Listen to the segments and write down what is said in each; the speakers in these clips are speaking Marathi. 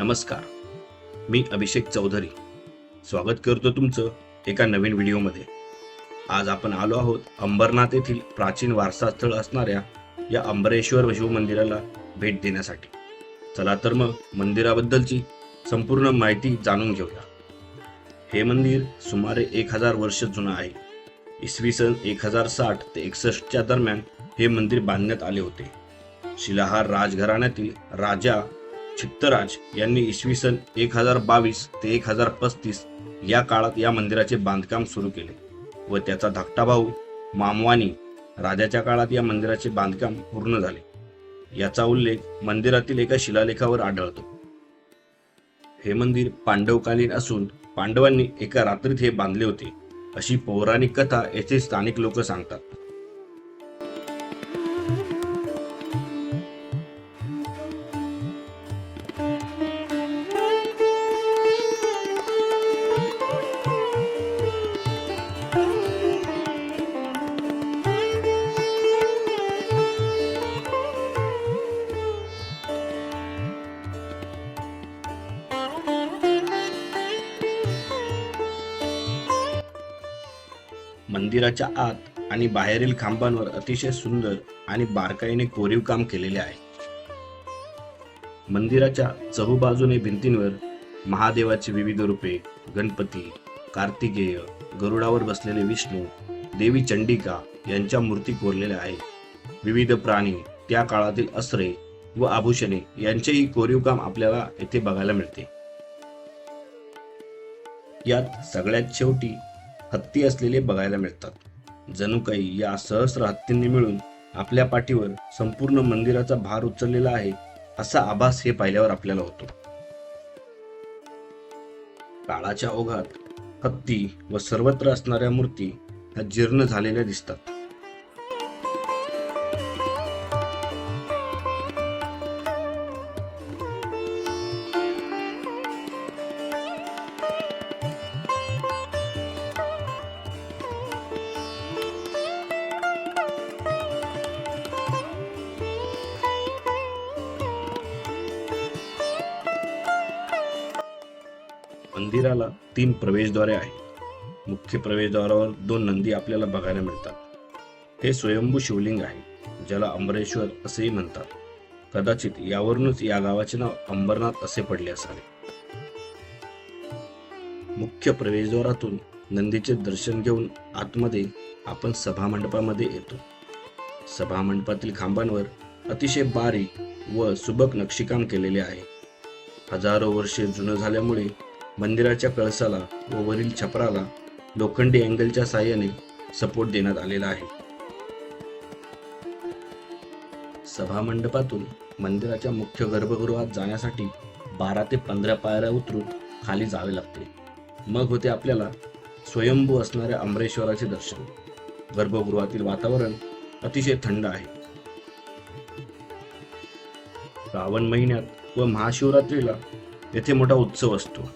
नमस्कार. मी अभिषेक चौधरी. स्वागत करतो तुमचं एका नवीन व्हिडिओमध्ये. आज आपण आलो आहोत अंबरनाथ येथील प्राचीन वारसास्थळ असणाऱ्या या अंबरेश्वर शिवमंदिराला भेट देण्यासाठी. चला तर मग मंदिराबद्दलची संपूर्ण माहिती जाणून घेऊया. हे मंदिर सुमारे एक हजार वर्ष जुनं आहे. इसवी सन एक हजार साठ ते एकसष्टच्या दरम्यान हे मंदिर बांधण्यात आले होते. शिलाहार राजघराण्यातील राजा चित्तराज यांनी इसवी सन एक हजार बावीस ते एक हजार पस्तीस या काळात या मंदिराचे बांधकाम सुरू केले व त्याचा धाकटा भाऊ मामवानी राजाच्या काळात या मंदिराचे बांधकाम पूर्ण झाले. याचा उल्लेख मंदिरातील एका शिलालेखावर आढळतो. हे मंदिर पांडवकालीन असून पांडवांनी एका रात्रीत हे बांधले होते अशी पौराणिक कथा येथे स्थानिक लोक सांगतात. मंदिराच्या आत आणि बाहेरील खांबांवर अतिशय सुंदर आणि बारकाईने कोरीव काम केलेले आहे. मंदिराच्या चहूबाजूने भिंतींवर महादेवाची विविध रूपे गणपती कार्तिकेय गरुडावर बसलेले विष्णू देवी चंडिका यांच्या मूर्ती कोरलेल्या आहेत. विविध प्राणी त्या काळातील अस्त्रे व आभूषणे यांचेही कोरीव काम आपल्याला येथे बघायला मिळते. यात सगळ्यात शेवटी हत्ती असलेले बघायला मिळतात. जणू काही या सहस्र हत्तींनी मिळून आपल्या पाठीवर संपूर्ण मंदिराचा भार उचललेला आहे असा आभास हे पाहिल्यावर आपल्याला होतो. काळाच्या ओघात हत्ती व सर्वत्र असणाऱ्या मूर्ती ह्या जीर्ण झालेल्या दिसतात. मंदिराला तीन प्रवेशद्वारे आहेत. मुख्य प्रवेशद्वारावर दोन नंदी आपल्याला बघायला मिळतात. हे स्वयंभू शिवलिंग आहे ज्याला अंबरेश्वर असेही म्हणतात. कदाचित यावरूनच या गावाचे नाव अंबरनाथ असे पडले असावे. मुख्य प्रवेशद्वारातून नंदीचे दर्शन घेऊन आतमध्ये आपण सभामंडपामध्ये येतो. सभामंडपातील खांबांवर अतिशय बारीक व सुबक नक्षीकाम केलेले आहे. हजारो वर्षे जुनं झाल्यामुळे मंदिराच्या कळसाला व वरील छपराला लोखंडी अँगलच्या साह्याने सपोर्ट देण्यात आलेला आहे. सभामंडपातून मंदिराच्या मुख्य गर्भगृहात जाण्यासाठी बारा ते पंधरा पायऱ्या उतरून खाली जावे लागते. मग होते आपल्याला स्वयंभू असणाऱ्या अमरेश्वराचे दर्शन. गर्भगृहातील वातावरण अतिशय थंड आहे. श्रावण महिन्यात व महाशिवरात्रीला येथे मोठा उत्सव असतो.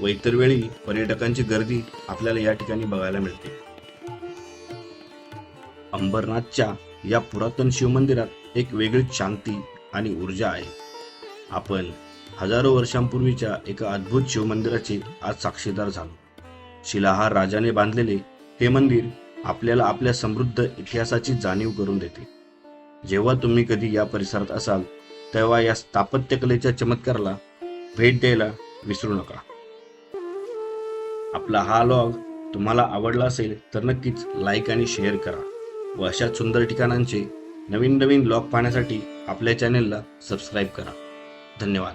व इतर वेळी पर्यटकांची गर्दी आपल्याला या ठिकाणी बघायला मिळते. अंबरनाथच्या या पुरातन शिवमंदिरात एक वेगळीच शांती आणि ऊर्जा आहे. आपण हजारो वर्षांपूर्वीच्या एका अद्भुत शिवमंदिराचे आज साक्षीदार झालो. शिलाहार राजाने बांधलेले हे मंदिर आपल्याला आपल्या समृद्ध इतिहासाची जाणीव करून देते. जेव्हा तुम्ही कधी या परिसरात असाल तेव्हा या स्थापत्यकलेच्या चमत्काराला भेट द्यायला विसरू नका. आपला हा लॉग तुम्हाला आवडला असेल तर नक्कीच लाईक आणि शेअर करा. व अशा सुंदर ठिकाणांचे नवीन नवीन लॉग पाहण्यासाठी आपल्या चॅनेलला सबस्क्राईब करा. धन्यवाद.